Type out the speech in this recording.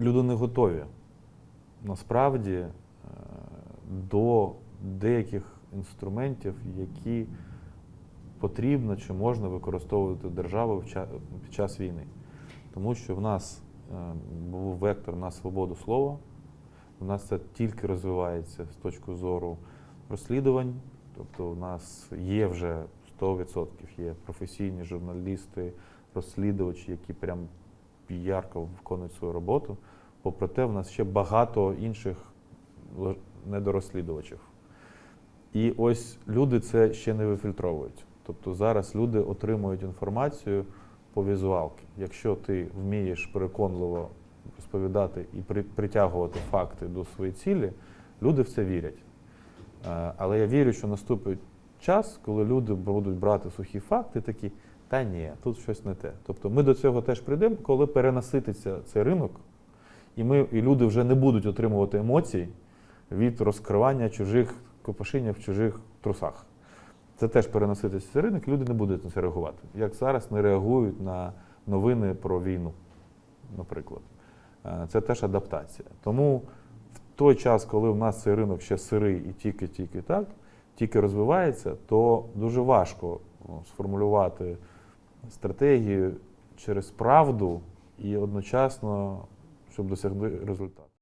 люди не готові насправді е, до деяких інструментів, які потрібно чи можна використовувати ча- під час війни. Тому що в нас е, був вектор на свободу слова, у нас це тільки розвивається з точки зору розслідувань. Тобто у нас є вже 100% є професійні журналісти, розслідувачі, які прям ярко виконують свою роботу. Попри те, в нас ще багато інших недорозслідувачів. І ось люди це ще не вифільтровують. Тобто зараз люди отримують інформацію по візуалки. Якщо ти вмієш переконливо розповідати і притягувати факти до своєї цілі, люди в це вірять. Е, Але я вірю, що наступить час, коли люди будуть брати сухі факти, такі, та ні, тут щось не те. Тобто ми до цього теж прийдемо, коли перенасититься цей ринок, і, ми, і люди вже не будуть отримувати емоцій від розкривання чужих копошіння в чужих трусах. Це теж переноситися цей ринок, люди не будуть на це реагувати. Як зараз не реагують на новини про війну, наприклад. Е, Це теж адаптація. Тому в той час, коли в нас цей ринок ще сирий і тільки-тільки так, тільки розвивається, то дуже важко сформулювати стратегію через правду і одночасно, щоб досягти результату.